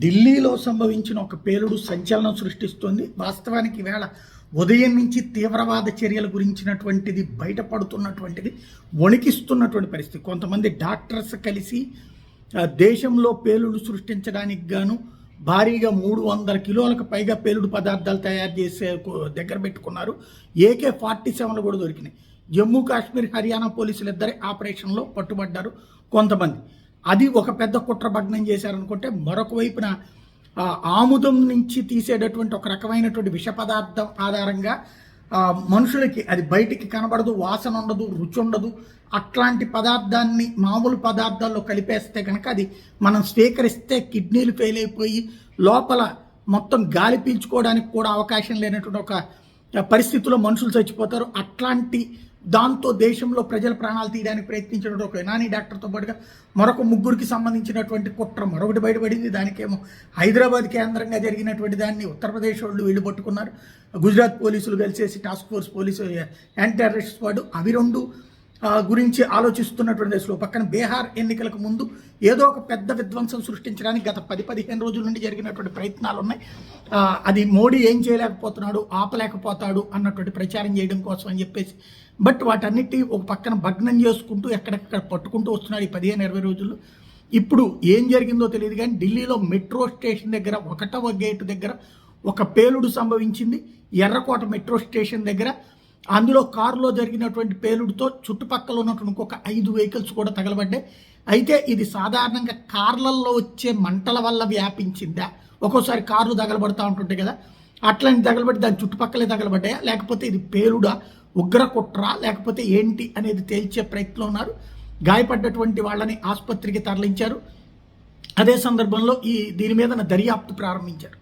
ఢిల్లీలో సంభవించిన ఒక పేలుడు సంచలనం సృష్టిస్తోంది. వాస్తవానికి ఈవేళ ఉదయం నుంచి తీవ్రవాద చర్యల గురించినటువంటిది బయటపడుతున్నటువంటిది వణికిస్తున్నటువంటి పరిస్థితి. కొంతమంది డాక్టర్స్ కలిసి దేశంలో పేలుడు సృష్టించడానికి గాను భారీగా మూడు వందల కిలోలకు పైగా పేలుడు పదార్థాలు తయారు చేసే దగ్గర పెట్టుకున్నారు. ఏకే ఫార్టీ సెవెన్లు కూడా దొరికినాయి. జమ్మూ కాశ్మీర్ హర్యానా పోలీసులు ఇద్దరే ఆపరేషన్లో పట్టుబడ్డారు. కొంతమంది అది ఒక పెద్ద కుట్ర భగ్నం చేశారనుకుంటే మరొక వైపున ఆముదం నుంచి తీసేటటువంటి ఒక రకమైనటువంటి విష పదార్థం ఆధారంగా మనుషులకి అది బయటికి కనబడదు వాసన ఉండదు రుచి ఉండదు. అట్లాంటి పదార్థాన్ని మామూలు పదార్థాల్లో కలిపేస్తే కనుక అది మనం స్వీకరిస్తే కిడ్నీలు ఫెయిల్ అయిపోయి లోపల మొత్తం గాలి పీల్చుకోవడానికి కూడా అవకాశం లేనటువంటి ఒక పరిస్థితుల్లో మనుషులు చచ్చిపోతారు. అట్లాంటి దాంతో దేశంలో ప్రజల ప్రాణాలు తీయడానికి ప్రయత్నించినటువంటి ఒక యునానీ డాక్టర్తో పాటుగా మరొక ముగ్గురికి సంబంధించినటువంటి కుట్ర మరొకటి బయటపడింది. దానికేమో హైదరాబాద్ కేంద్రంగా జరిగినటువంటి దాన్ని ఉత్తరప్రదేశ్ వాళ్ళు వీళ్ళు పట్టుకున్నారు. గుజరాత్ పోలీసులు కలిసేసి task force police anti terrorist squad అవి రెండు గురించి ఆలోచిస్తున్నటువంటి దశలో పక్కన బీహార్ ఎన్నికలకు ముందు ఏదో ఒక పెద్ద విధ్వంసం సృష్టించడానికి గత పది పదిహేను రోజుల నుండి జరిగినటువంటి ప్రయత్నాలు ఉన్నాయి. అది మోడీ ఏం చేయలేకపోతున్నాడు ఆపలేకపోతాడు అన్నటువంటి ప్రచారం చేయడం కోసం అని చెప్పేసి. బట్ వాటన్నిటి ఒక పక్కన భగ్నం చేసుకుంటూ ఎక్కడెక్కడ పట్టుకుంటూ వస్తున్నాడు ఈ పదిహేను ఇరవై రోజుల్లో. ఇప్పుడు ఏం జరిగిందో తెలియదు కానీ ఢిల్లీలో మెట్రో స్టేషన్ దగ్గర ఒకటవ గేటు దగ్గర ఒక పేలుడు సంభవించింది. ఎర్రకోట మెట్రో స్టేషన్ దగ్గర అందులో కారులో జరిగినటువంటి పేలుడుతో చుట్టుపక్కల ఉన్నటువంటి ఇంకొక ఐదు వెహికల్స్ కూడా తగలబడ్డాయి. అయితే ఇది సాధారణంగా కార్లలో వచ్చే మంటల వల్ల వ్యాపించిందా? ఒక్కోసారి కార్లు తగలబడతా ఉంటుంటాయి కదా. అట్లాంటి తగలబడి దాని చుట్టుపక్కలే తగలబడ్డాయా? లేకపోతే ఇది పేలుడా? ఉగ్ర కుట్ర? లేకపోతే ఏంటి అనేది తేల్చే ప్రయత్నం ఉన్నారు. గాయపడ్డటువంటి వాళ్ళని ఆసుపత్రికి తరలించారు. అదే సందర్భంలో ఈ దీని మీద దర్యాప్తు ప్రారంభించారు.